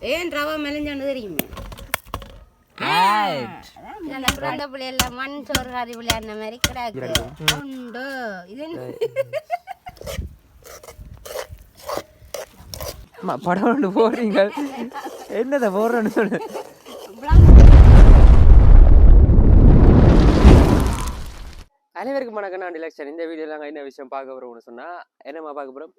ஏன் ரவா மெலிஞ்சான்னு தெரியுமே? அந்த பிறந்த பிள்ளைல மண் சோறு கறி விளையாடின மாதிரி கிடாக்கு. உண்டு. இது படம் ஒன்று போடுறீங்க. என்னதை போடுறேன்னு சொல்லு. அனைவருக்கும் வணக்கம். நான் டிலக்ஷன். இந்த வீடியோவில் நாங்கள் என்ன விஷயம் பார்க்க போகிறோம்னு சொன்னால் என்னம்மா பார்க்க போகிறோம்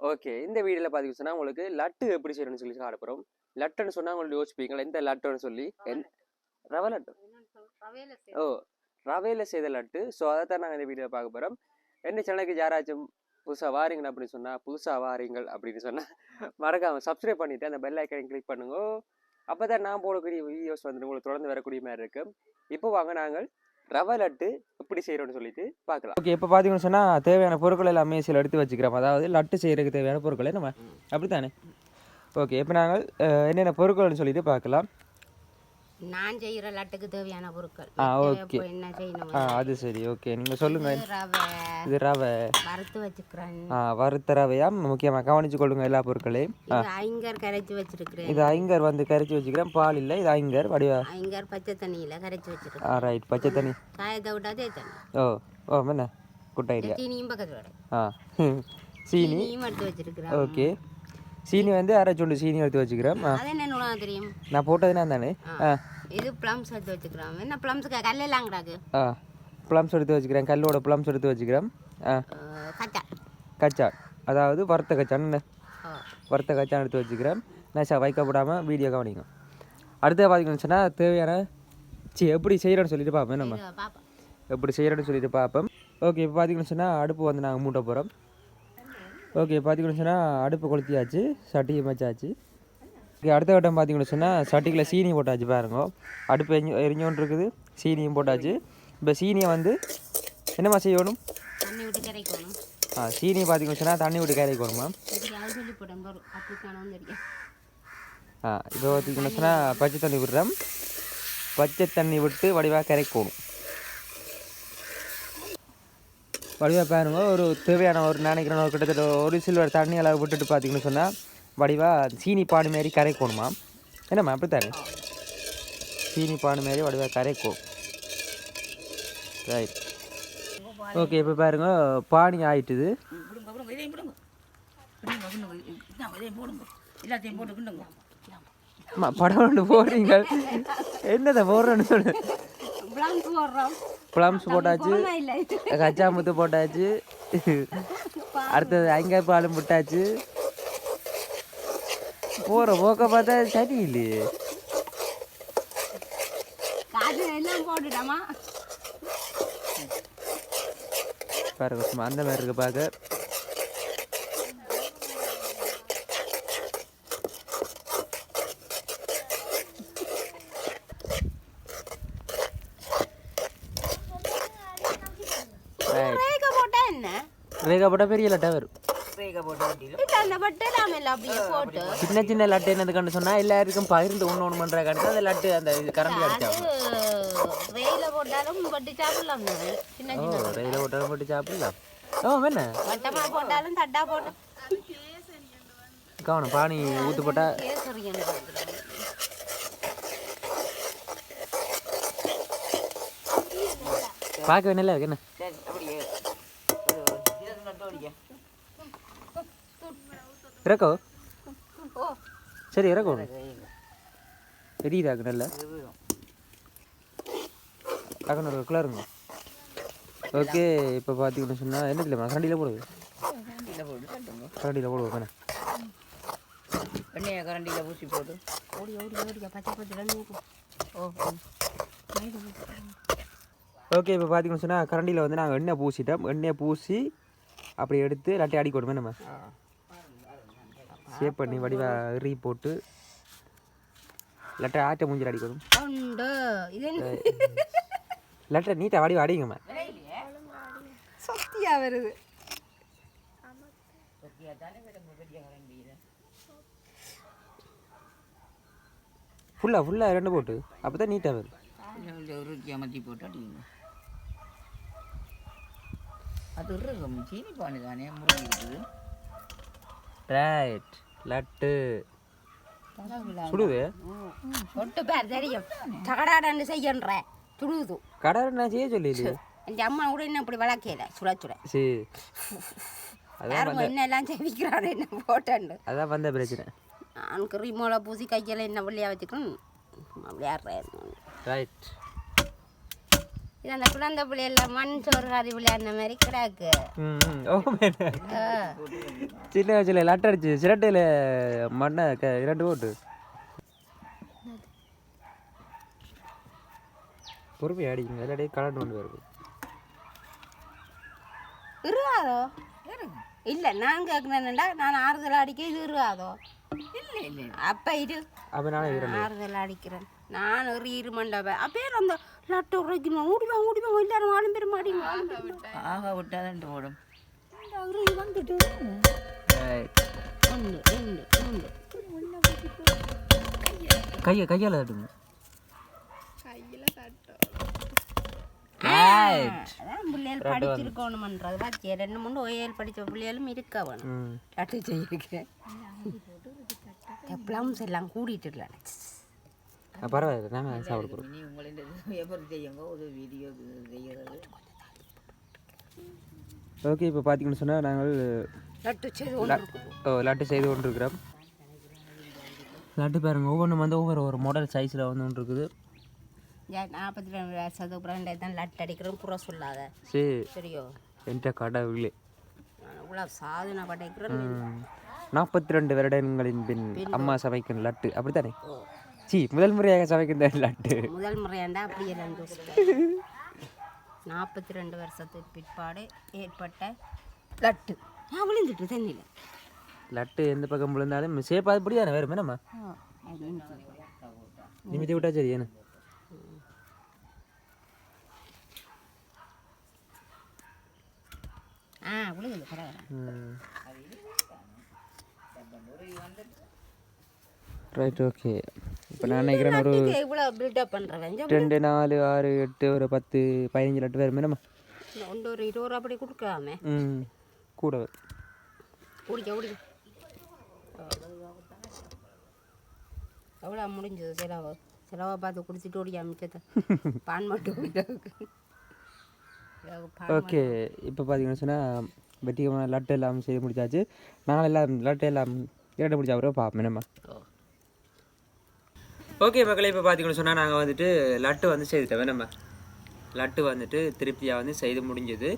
ஓகே. இந்த வீடியோவில் பார்த்தீங்கன்னு சொன்னால் உங்களுக்கு லட்டு எப்படி செய்யணும்னு சொல்லி காட்ட போகிறோம் லட்டுன்னு சொன்னால் உங்களுக்கு யோசிப்பீங்களா? எந்த லட்டுன்னு சொல்லி? என் ரவை லட்டு. ஓ ரவையில் செய்த லட்டு. ஸோ அதை தான் நாங்கள் இந்த வீடியோவில் பார்க்க போகிறோம் என்ன சேனலுக்கு யாராச்சும் புதுசாக வாரீங்க அப்படின்னு சொன்னால் புதுசாக வாரீங்கள் அப்படின்னு சொன்னால் மறக்காமல் சப்ஸ்கிரைப் பண்ணிவிட்டு அந்த பெல் ஐக்கனை கிளிக் பண்ணுங்க. அப்போ தான் நான் போடக்கூடிய வீடியோஸ் வந்து உங்களுக்கு தொடர்ந்து வரக்கூடிய மாதிரி இருக்கும். இப்போ வாங்க நாங்கள் ரவை லட்டு எப்படி செய்கிறோம்னு சொல்லிட்டு பார்க்கலாம். ஓகே இப்போ பார்த்தீங்கன்னு சொன்னால் தேவையான பொருட்கள் எல்லாமே சில எடுத்து வச்சுக்கிறோம். அதாவது லட்டு செய்கிறதுக்கு தேவையான பொருட்களை நம்ம அப்படி தானே ஓகே இப்போ நாங்கள் என்னென்ன பொருட்கள்னு சொல்லிட்டு பார்க்கலாம். நான் செய்யற லட்டுக்கு தேவையான பொருட்கள். ஆ. இப்போ என்ன செய்யணும்? ஆ அது சரி. ஓகே. நீங்கள் சொல்லுங்கள் இது ரவை. இது ரவை. வறுத்து வச்சுக்கிறேன். ஆ வறுத்த ரவையா? முக்கியமாக கவனிச்சு கொள்ளுங்க எல்லா பொருட்களையும். ஐங்கர் கரைச்சி வச்சிருக்கிறேன். இது ஐங்கர் வந்து கரைச்சி வச்சுக்கிறேன். பால் இல்லை இது ஐங்கர். வடிவா. ஐங்கர் பச்சை தண்ணியில கரைச்சி வச்சிருக்கேன். ஆ ரைட் பச்சை தண்ணி. காயத்தை விட்டாதே தண்ணி. ஓ ஓ என்ன? Good idea. சீனியும் பக்கத்துல ஆ. சீனி. ஓகே. சீனி வந்து அரை சுண்டு சீனி எடுத்து வச்சுக்கிறேன். தெரியும்? நான் போட்டதுனா தானே? இது ப்ளம்ஸ் எடுத்து வச்சுக்கிறோம். என்ன ப்ளம்ஸுக்கு கல்லெல்லாம் கிடாக்கு. ஆ. ப்ளம்ஸ் எடுத்து வச்சுக்கிறேன். கல்லோட ப்ளம்ஸ் எடுத்து வச்சுக்கிறேன். ஆ. கச்சா. அதாவது வறுத்த கச்சான் என்ன? ஓ வறுத்த கச்சான் எடுத்து வச்சுக்கிறேன். நைஸாக வைக்கப்படாமல் வீடியோ கவனிங்க. அடுத்து பார்த்தீங்கன்னு சொன்னால் தேவையான சி எப்படி செய்கிறோன்னு சொல்லிட்டு பார்ப்போம் நம்ம? எப்படி செய்கிறோன்னு சொல்லிட்டு பார்ப்போம் ஓகே இப்போ பார்த்தீங்கன்னு சொன்னால் அடுப்பு வந்து நாங்கள் மூட்ட போகிறோம் ஓகே பார்த்தீங்கன்னு சொன்னால் அடுப்பு கொளுத்தியாச்சு சட்டியை வச்சாச்சு ஓகே அடுத்த கட்டம் பார்த்தீங்கன்னு சொன்னால் சட்டிக்குள்ள சீனி போட்டாச்சு பாருங்க. அடுப்பு எரிஞ்சு எரிஞ்சோன்னு இருக்குது சீனியும் போட்டாச்சு. இப்போ சீனியை வந்து என்னம்மா செய்யணும்? தண்ணி விட்டு கரைக்கணும் ஆ சீனி பார்த்தீங்கன்னு சொன்னால் தண்ணி விட்டு கரைக்கணுமா ஆ இப்போ பார்த்தீங்கன்னு சொன்னால் பச்சை தண்ணி விடுறோம் பச்சை தண்ணி விட்டு வடிவாக கரைக்கணும். வடிவாக பாருங்க. ஒரு தேவையான ஒரு நினைக்கிறேன். ஒரு கிட்டத்தட்ட ஒரு சில்வர் தண்ணி அளவு விட்டுட்டு பார்த்தீங்கன்னு சொன்னால் வடிவாக சீனி பானு மாரி கரைக்கணுமா? என்னம்மா அப்படி தானே சீனி பானு மாரி வடிவாக கரைக்கும் ரைட் ஓகே இப்போ பாருங்க. பானி ஆயிட்டுது. படம் ஒன்று போடுறீங்க. என்னதை போடுறேன்னு சொல்லு. ப்ளம்ஸ் போட்டாச்சு கச்சா முத்து போட்டாச்சு அடுத்தது ஐங்காய் பாலும் விட்டாச்சு போகிற போக்க பார்த்தா சரியில்லையே. பாருங்க சும்மா அந்த மாதிரி இருக்கு பார்க்க Right. ரேக போட்டா என்ன ரேகா போட்டால் பெரிய லட்டா வரும். போட்டு இல்ல பட்டு. போட்டு. சின்ன சின்ன லட்டு என்னது கண்டு சொன்னால் எல்லாருக்கும் பகிர்ந்து ஒன்று ஒன்று கண்டு அந்த லட்டு அந்த இது கரண்டி அடிச்சா வெயில போட்டாலும் பட்டு சாப்பிடலாம் தானே. சின்ன ஓ சின்ன ரயில போட்டாலும் போட்டு சாப்பிடலாம். ஓ என்ன வட்டமா போட்டாலும் தட்டா போட்டு. கவனம் பானி கேசரியன் போட்டுக்கிறோம். பார்க்க இருக்கு என்ன சரி அப்படியே ஒரு இதை நட்டு அடிக்க இறக்கோ. சரி இறக்கோ. தெரியுதாக்கு நல்லா? அக்கன ஒரு கிளறுங்க ஓகே இப்போ பார்த்தீங்கன்னு சொன்னால் என்ன இல்லைம்மா கரண்டியில் போடுது கரண்டியில் போடுவோம் கண்ணே எண்ணெயை கரண்டியில் ஊசி போட்டு ஓடி ஓடி ஓடி பச்சை பச்சை ஓ ஓகே இப்போ பார்த்தீங்கன்னு சொன்னால் கரண்டியில் வந்து நாங்கள் எண்ணெய் பூசிட்டோம். எண்ணெயை பூசி அப்படி எடுத்து லட்டை அடி கொடுமே நம்ம ஷேப் பண்ணி வடிவா எறி போட்டு லட்டை ஆட்டை மூஞ்சில் அடிக்கணும். உண்டு இது என்ன? லட்டை நீட்டாக வடிவா அடிங்கம்மா. சக்தியா வருது. ஃபுல்லாக ஃபுல்லாக ரெண்டு போட்டு. அப்போ தான் நீட்டாக வரும் அமர்த்தி போட்டு அடிக்கணும் அது இருக்கும் சீனி பானி தானே முருகி இருக்குது ரைட் லட்டு. சுடுது? ஒட்டு பேர் தெரியும். தகடாடன்னு செய்யன்ற துடுது கடை நான் செய்ய சொல்லி என் அம்மா கூட என்ன இப்படி வளர்க்கல சுட சுட. சரி யாரும் என்ன எல்லாம் செவிக்கிறாரு என்ன போட்டாண்டு அதான் வந்த பிரச்சனை. நான் கிரீமோல பூசி கையில் என்ன வெள்ளையா வச்சுக்கணும்? விளையாடுறேன் ரைட் அந்த குழந்தை பிள்ளையெல்லாம் மண் சோறு கறி விளையாடின மாதிரி கிடாக்கு. ம் ஓ. சின்ன வயசுல லட்டு அடிச்சு சிரட்டையில் மண்ணை க இரண்டு போட்டு. பொறுமையாக அடிக்குங்க இல்லாட்டி கலண்டு கொண்டு வருது. இருக்காதோ இல்ல நான் கேட்குறேன்டா நான் ஆறுதல் அடிக்க இது இருக்காதோ இல்லை இல்லை அப்ப இது அப்போ நானே ஆறுதல் அடிக்கிறேன். நான் ஒரு இரு மண்டபம் அப்பே அந்த லட்டு உரைக்கணும் ஓடிவாங்க ஓடிவாங்க எல்லாரும் ஆளும் பெரும் மாடிங்க ஆக விட்டாதான் ஓடும். வந்துட்டு? ரைட் ஒன்று ரெண்டு மூன்று கையை கையால் தட்டுங்க. அதான் பிள்ளைகள் படிச்சிருக்கணுமன்றது வச்சு ரெண்டு மூணு ஓயல் படித்த பிள்ளைகளும் இருக்க வேணும் லட்டு செய்யிருக்கேன் ப்ளம்ஸ் எல்லாம் கூடிட்டு ஆ, பரவாயில்ல நானும் சாப்பிட போகிறோம் இனி உங்களை எப்படி செய்யுங்க ஒரு வீடியோ செய்கிறது ஓகே இப்போ பார்த்தீங்கன்னு சொன்னால் நாங்கள் லட்டு செய்து லட்டு செய்து கொண்டிருக்கிறோம். லட்டு பாருங்க ஒவ்வொன்றும் வந்து ஒவ்வொரு ஒரு மாடல் சைஸில் வந்து ஒன்று இருக்குது நாற்பத்தி ரெண்டு அப்புறம் தான் லட்டு அடிக்கிறோம் புற சொல்லாத. சரி சரியோ என்கிட்ட கடவுளே நான் இவ்வளோ சாதனை படைக்கிறேன் நாற்பத்தி ரெண்டு வருடங்களின் பின் அம்மா சமைக்கும் லட்டு அப்படித்தானே? சி முதல் முறையாக சமைக்கின்ற லட்டு. முதல் முறையாண்டா அப்படியே ரெண்டு நாற்பத்தி ரெண்டு வருஷத்துக்கு பிற்பாடு ஏற்பட்ட லட்டு. நான் விழுந்துட்டு தண்ணியில் லட்டு எந்த பக்கம் விழுந்தாலும் சேப் அது தானே வேறு என்னம்மா? நிமித்தி விட்டா சரி என்ன ஆ விழுகுது பரவாயில்ல. ரைட் ஓகே இப்போ நான் நினைக்கிறேன் ஒரு ரெண்டு நாலு ஆறு எட்டு ஒரு பத்து பதினஞ்சு லட்டு வேறு என்னம்மா ஒன்று ஒரு இருபது ரூபா அப்படி கொடுக்காம. ம் கூட வரும். குடிக்க குடிக்க. எவ்வளோ முடிஞ்சது செலவு? செலவை பார்த்து குடிச்சிட்டு ஓடியா மிச்சத்தை? பான் மட்டும் பான் ஓகே இப்போ பார்த்தீங்கன்னு சொன்னால் வெட்டிகமான லட்டு எல்லாம் செய்து முடிச்சாச்சு. நாங்கள் எல்லாம் லட்டு எல்லாம் இரண்டு முடிச்ச அப்புறம் பார்ப்போம் என்னம்மா? ஓகே மக்களே இப்போ பார்த்தீங்கன்னு சொன்னால் நாங்கள் வந்துட்டு லட்டு வந்து செய்துட்டோம் வேணாம்மா லட்டு வந்துட்டு திருப்தியாக வந்து செய்து முடிஞ்சது.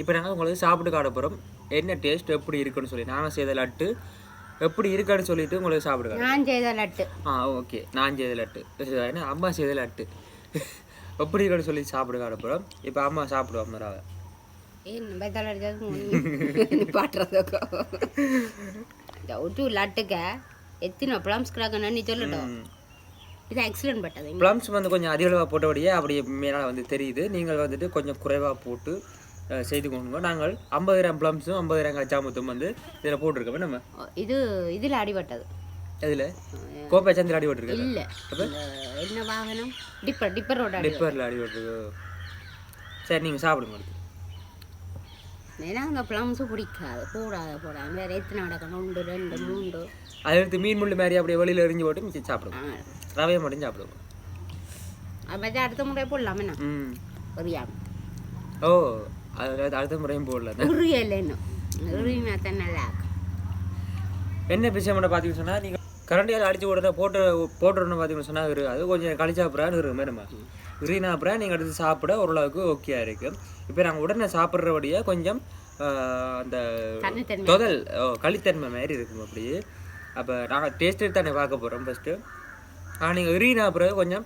இப்போ நாங்கள் உங்களுக்கு சாப்பிட்டு காட்ட போகிறோம் என்ன டேஸ்ட் எப்படி இருக்குன்னு சொல்லி. நாங்கள் செய்த லட்டு எப்படி இருக்குன்னு சொல்லிட்டு உங்களுக்கு காட்டுறோம். நான் செய்த லட்டு. ஆ ஓகே. நான் செய்த லட்டு. ஏன்னா அம்மா செய்த லட்டு. எப்படி இருக்குன்னு சொல்லி சாப்பிட காட்ட போகிறோம் இப்போ அம்மா சாப்பிடுவோம் மராவை பாட்டுறதுக்கோ. லட்டுக்க. எத்தனை ப்ளம்ஸ் கிடக்குன்னு நீ சொல்லட்டும் இது ஆக்சிடென்ட் பட்டது. ப்ளம்ஸ் வந்து கொஞ்சம் அதிக அளவாக போட்டபடியே அப்படி மேலால் வந்து தெரியுது. நீங்கள் வந்துட்டு கொஞ்சம் குறைவாக போட்டு செய்து கொண்டு நாங்கள் ஐம்பது கிராம் ப்ளம்ஸும் ஐம்பது கிராம் கச்சாமத்தும் வந்து இதில் போட்டிருக்கோம் நம்ம. இது இதில் அடிபட்டது. இதில் கோப்பை சந்திர அடி போட்டிருக்கேன் இல்லை. என்ன வாகனம்? டிப்பர் டிப்பரோட அடி டிப்பரில் அடி போட்டிருக்கு சரி நீங்கள் சாப்பிடுங்க அந்த ப்ளம்ஸும் பிடிக்காது போடாத போடாது. வேறு எத்தனை நடக்கணும் ஒன்று ரெண்டு மூன்று. அதை எடுத்து மீன் முள்ளு மாதிரி அப்படியே வெளியில் எரிஞ்சு போட்டு மிச்சம் சாப்பிடுவோம். ரவையை மட்டும் சாப்பிடுவோம். அப்போ அடுத்த முறை போடலாம் என்ன? ம். புரியாம ஓ அது அடுத்த முறையும் போடல. உரியல் இன்னும் உரிமை தான் நல்லா என்ன விஷயம் பார்த்தீங்கன்னு சொன்னால் நீங்கள் கரண்டியால் அடிச்சு உடனே போட்டு போட்டுறோன்னு பார்த்தீங்கன்னு சொன்னால் இரு. அது கொஞ்சம் கழிச்சா அப்புறம் இருக்கும் மேடமா. இருனா அப்புறம் நீங்கள் எடுத்து சாப்பிட ஓரளவுக்கு ஓகே இருக்கு. இப்போ நாங்கள் உடனே சாப்பிட்றபடியே கொஞ்சம் அந்த தொதல் ஓ, களித்தன்மை மாதிரி இருக்கும் அப்படியே அப்போ நாங்கள் டேஸ்ட்டு தானே பார்க்க போகிறோம் ஃபஸ்ட்டு ஆனால் நீங்கள் இருனா அப்புறம் கொஞ்சம்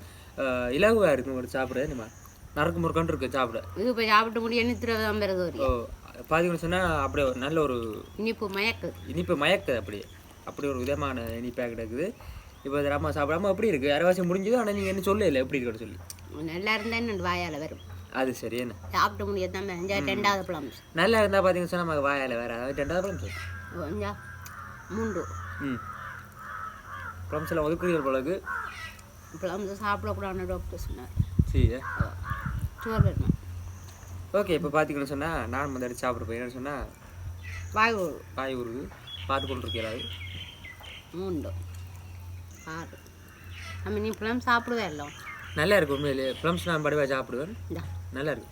இலகுவாக இருக்கும் ஒரு சாப்பிட. நம்ம நறுக்கு முறுக்கன்று இருக்கு சாப்பிட. இது இப்போ சாப்பிட்டு முடிய நித்திர தான் பெறது. ஓ பார்த்தீங்கன்னு சொன்னால் அப்படியே ஒரு நல்ல ஒரு இனிப்பு மயக்கு. இனிப்பு மயக்குது அப்படியே. அப்படி ஒரு விதமான இனிப்பாக கிடக்குது. இப்போ இது நம்ம சாப்பிடாம அப்படி இருக்குது அரைவாசி முடிஞ்சது? ஆனால் நீங்கள் என்ன சொல்லல எப்படி இருக்குன்னு சொல்லி. நல்லா இருந்தா வாயால் வரும்? அது சரி என்ன? சாப்பிட்டு முடியாது தான் ரெண்டாவது ப்ளம்ஸ் நல்லா இருந்தால் பார்த்தீங்கன்னு சொன்னால் நமக்கு வாயால் வேறு அதாவது ரெண்டாவது பழம் சொல்லு. மூன்று. ம். பழம்ஸ் எல்லாம் ஒதுக்குறீர்கள் போலக்கு ப்ளம்ஸ் சாப்பிடக்கூடாதுன்னு டாக்டர் சொன்னார். சரி சோறு ஓகே இப்போ பார்த்தீங்கன்னு சொன்னால் நான் வந்து சாப்பிட போய் என்னன்னு சொன்னால் வாய். காய் உருது பார்த்து கொண்டு இருக்கிறாரு மூன்று. ஆறு. நம்ம நீ இப்பெல்லாம் சாப்பிடுதா இல்லை நல்லா இருக்கு உண்மையிலே. ப்ளம்ஸ் நான் படிவா சாப்பிடுவேன். நல்லா இருக்கு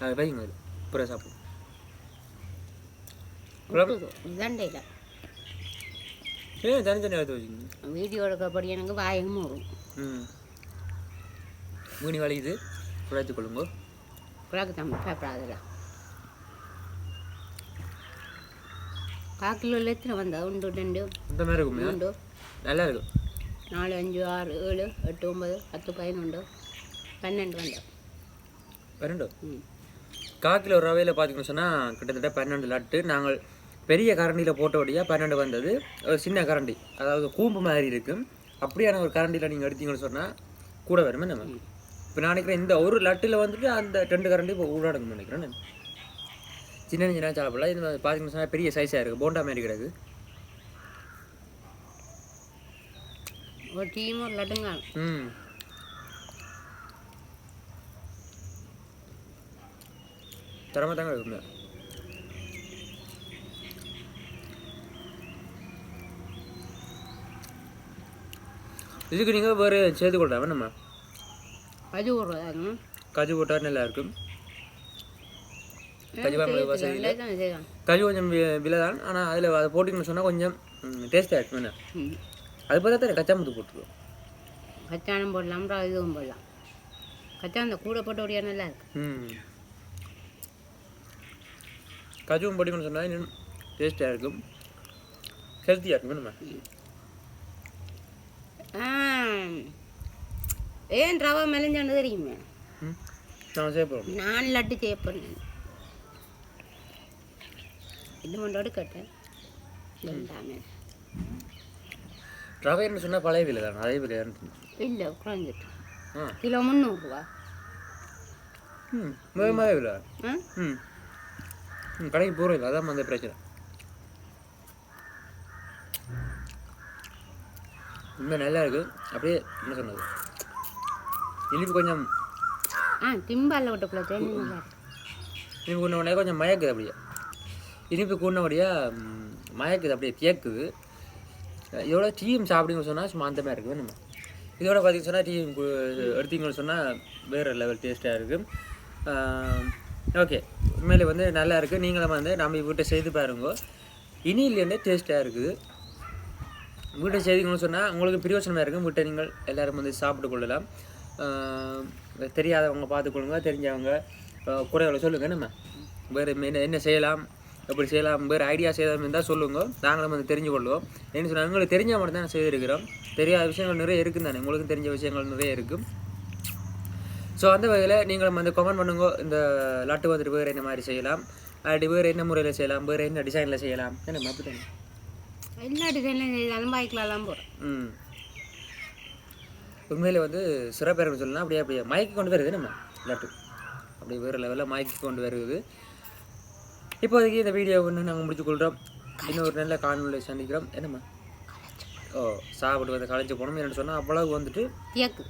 அது வைங்க அது. அப்புறம் சாப்பிடும். இதாண்டையில் ஏன் தனித்தனியாக எடுத்து வச்சுக்கோங்க. வீடியோ எடுக்கப்படி எனக்கு வாயமும் வரும். ம். மூணி வலிக்குது. குழைத்து கொள்ளுங்க குழாக்கு தம்பி பயப்படாதுல கால் கிலோவில் எத்தனை வந்தா உண்டு ரெண்டு. இந்த மாதிரி இருக்குமே? உண்டு. நல்லா இருக்கும் நாலு அஞ்சு ஆறு ஏழு எட்டு ஒன்பது பத்து பதினொன்று பன்னெண்டு வந்தோம் பன்னெண்டு? ம். காக்கில் ஒரு ரவையில் பார்த்தீங்கன்னு சொன்னால் கிட்டத்தட்ட பன்னெண்டு லட்டு. நாங்கள் பெரிய கரண்டியில் போட்டபடியாக பன்னெண்டு வந்தது. ஒரு சின்ன கரண்டி அதாவது கூம்பு மாதிரி இருக்கும் அப்படியான ஒரு கரண்டியில் நீங்கள் எடுத்தீங்கன்னு சொன்னால் கூட வருமே நம்ம. இப்போ நான் நினைக்கிறேன் இந்த ஒரு லட்டில் வந்துட்டு அந்த ரெண்டு கரண்டி இப்போ ஊடாடுங்க நினைக்கிறேன். நான். சின்ன சின்ன சாப்பிடலாம். இது பார்த்தீங்கன்னு சொன்னால் பெரிய சைஸாக இருக்குது போண்டா மாதிரி கிடக்கு ஒரு டீம் ஒரு லட்டுங்க ம். தரமாக தாங்க இருக்குங்க இதுக்கு நீங்கள் வேறு சேர்த்து கொள்ளலாம் நம்ம? ஒரு ரூபாங்க கஜு போட்டால் நல்லா இருக்கும் கஜு வாங்க வசதி இல்லை தான் செய்யலாம் கஜு கொஞ்சம் விலை தான் ஆனால் அதில் அதை போட்டிங்கன்னு சொன்னால் கொஞ்சம் இருக்கும் என்ன. ம். அது பார்த்தா தான் கச்சாமத்து போட்டுருவோம். கச்சானம் போடலாம் இதுவும் போடலாம். கச்சா அந்த கூட போட்ட ஒடியா நல்லா இருக்கு. கஜுவும் போட்டிங்கன்னு சொன்னால் இன்னும் டேஸ்ட்டாக இருக்கும். ஹெல்த்தியாக இருக்கும் நம்ம. ஏன் ரவா மெலிஞ்சான்னு தெரியுமே? நான் செய்ய போகிறோம் நான் லட்டு செய்ய போறேன். இது மண்டோடு கேட்டேன் எல்லாமே ரவைன்னு சொன்னால் பழைய விலை தான்? அதே விலையான்னு இல்லை குறைஞ்சிட்டு. கிலோ முந்நூறுரூவா ம் வேகமாக விலை. ம். ம் கடைக்கு போகிறோம் இல்லை அதான் அந்த பிரச்சனை. இன்னும் நல்லா இருக்கு. அப்படியே என்ன சொன்னது? இனிப்பு கொஞ்சம் ஆ திம்பாலில் நல்லா இருக்கு. இனிப்பு கூடினபடியாக கொஞ்சம் மயக்குது அப்படியே. இனிப்பு கூடினபடியாக மயக்குது அப்படியே தேக்குது. இதோட டீயும் சாப்பிடுங்க சொன்னால் சும்மா அந்த இருக்குது நம்ம. இதோட பார்த்தீங்கன்னு சொன்னால் டீ எடுத்தீங்கன்னு சொன்னால் வேறு லெவல் டேஸ்ட்டாக இருக்குது ஓகே உண்மையிலே வந்து நல்லா இருக்குது நீங்களும் வந்து நம்ம வீட்டை செய்து பாருங்க. இனியிலேருந்தே டேஸ்ட்டாக இருக்குது. வீட்டை செய்திங்கன்னு சொன்னால் உங்களுக்கு பிரியோசனமாக இருக்கும் வீட்டை நீங்கள் எல்லாரும் வந்து சாப்பிட்டு கொள்ளலாம். தெரியாதவங்க பார்த்துக்கொள்ளுங்க தெரிஞ்சவங்க ஆஹ் குறைகளை சொல்லுங்கள் நம்ம. வேறு என்ன என்ன செய்யலாம்? எப்படி செய்யலாம் வேறு ஐடியா செய்யலாம் இருந்தால் சொல்லுங்க. நாங்களும் வந்து தெரிஞ்சு கொள்வோம் என்ன சொன்னால் எங்களுக்கு தெரிஞ்ச மட்டும் தான் செய்திருக்கிறோம். தெரியாத விஷயங்கள் நிறைய இருக்குது தானே. உங்களுக்கும் தெரிஞ்ச விஷயங்கள் நிறைய இருக்குது ஸோ அந்த வகையில் நீங்களும் வந்து கமெண்ட் பண்ணுங்க. இந்த லட்டு வந்துட்டு வேறு என்ன மாதிரி செய்யலாம். அப்படி வேறு என்ன முறையில் செய்யலாம். வேறு என்ன டிசைனில் செய்யலாம். என்ன அப்படி தானே எல்லா டிசைன்லையும் செய்தாலும் பாய்க்கலாம்லாம் போகிறோம் ம். உண்மையிலே வந்து சிறப்பேரன்னு சொல்லலாம் அப்படியே அப்படியே மயக்கி கொண்டு வருது நம்ம லட்டு. அப்படியே வேறு லெவலில் மயக்கி கொண்டு வருது. இப்போதைக்கு இந்த வீடியோ ஒன்று நாங்கள் முடிச்சுக்கொள்கிறோம் இன்னொரு நல்ல காணொலியை சந்திக்கிறோம். என்னம்மா? ஓ சாப்பிட்டு வந்து களைச்சு போனோம். என்னென்னு சொன்னால் அவ்வளவு வந்துட்டு தியக்கு.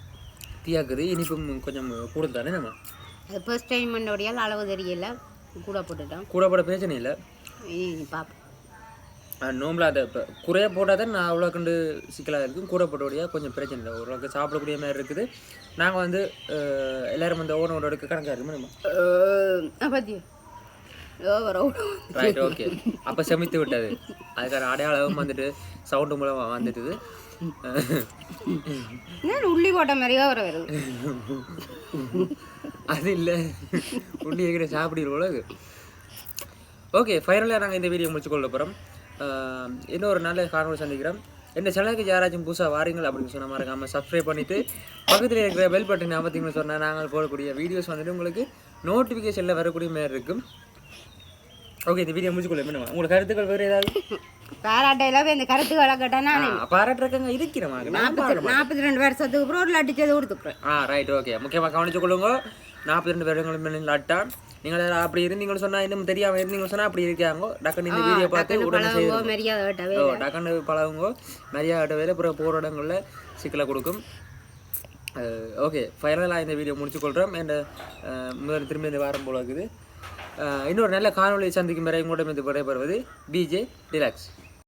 தீயாக்குது. இனிப்பும் கொஞ்சம் கூட தானே நம்ம ஃபர்ஸ்ட் டைம் பண்ணோடையால் அளவு தெரியல. கூட போட்டுட்டோம். கூட போட பிரச்சனை இல்லை. பார்ப்போம் நோம்பில் அதை இப்போ குறைய போட்டால் தான் நான் அவ்வளோ கண்டு சிக்கலாக இருக்கும். கூட போட்டோடையாக கொஞ்சம் பிரச்சனை இல்லை. ஓரளவுக்கு சாப்பிடக்கூடிய மாதிரி இருக்குது. நாங்கள் வந்து எல்லாரும் வந்து ஓனோட எடுக்க கணக்காக இருக்குமே நம்ம ரைட் ஓகே அப்போ செமித்து விட்டது. அதுக்கான அடையாளம் வந்துட்டு சவுண்டு மூலம் வந்துட்டுது. உள்ளி போட்ட மாதிரியே வர வருது? அது இல்லை. உண்டி இருக்கிற சாப்பிடுறோம் ஓகே ஃபைனலாக நாங்கள் இந்த வீடியோ முடிச்சு கொள்ள போகிறோம் இன்னொரு நல்ல காணொலி சந்திக்கிறோம். இந்த சேனலுக்கு யாராச்சும் புதுசாக வாரீங்கள் அப்படின்னு சொன்ன மறக்காமல் சப்ஸ்கிரைப் பண்ணிவிட்டு பக்கத்தில் இருக்கிற பெல் பட்டன் அமர்த்திங்கன்னு சொன்னால் நாங்கள் போடக்கூடிய வீடியோஸ் வந்துட்டு உங்களுக்கு நோட்டிஃபிகேஷனில் வரக்கூடிய மாதிரி இருக்கும். ஓகே இந்த வீடியோ முடிச்சுக்கொள்ள. என்ன உங்களுக்கு கருத்துக்கள் வேறு ஏதாவது? பாராட்டையில் இந்த கருத்துக்களை கேட்டால் நான் பாராட்டுறக்கங்க இருக்கிறமாங்க நான் பாராட்ட நாற்பத்தி ரெண்டு வருஷத்துக்கு அப்புறம் ஒரு லட்டு செய்து கொடுத்துக்குறேன் ஆ ரைட் ஓகே முக்கியமாக கவனிச்சு கொள்ளுங்க. நாற்பத்தி ரெண்டு வருடங்கள் மேலே லட்டா. நீங்கள் அப்படி இருந்தீங்கன்னு சொன்னால் இன்னும் தெரியாமல் இருந்தீங்கன்னு சொன்னால் அப்படி இருக்காங்க. டக்குன்னு இந்த வீடியோ பார்த்து உடனே செய்யுங்க டக்குன்னு பழகுங்க மரியாதை வேலை அப்புறம் போகிற இடங்களில் சிக்கலை கொடுக்கும். ஓகே ஃபைனலாக இந்த வீடியோ முடிச்சுக்கொள்கிறோம் என் முதல் திரும்பி இந்த வாரம் போல இருக்குது. இன்னொரு நல்ல காணொளி சந்திக்கும் வரை உங்களிடம் இது விடைபெறுவது பிஜே டிலாக்ஸ்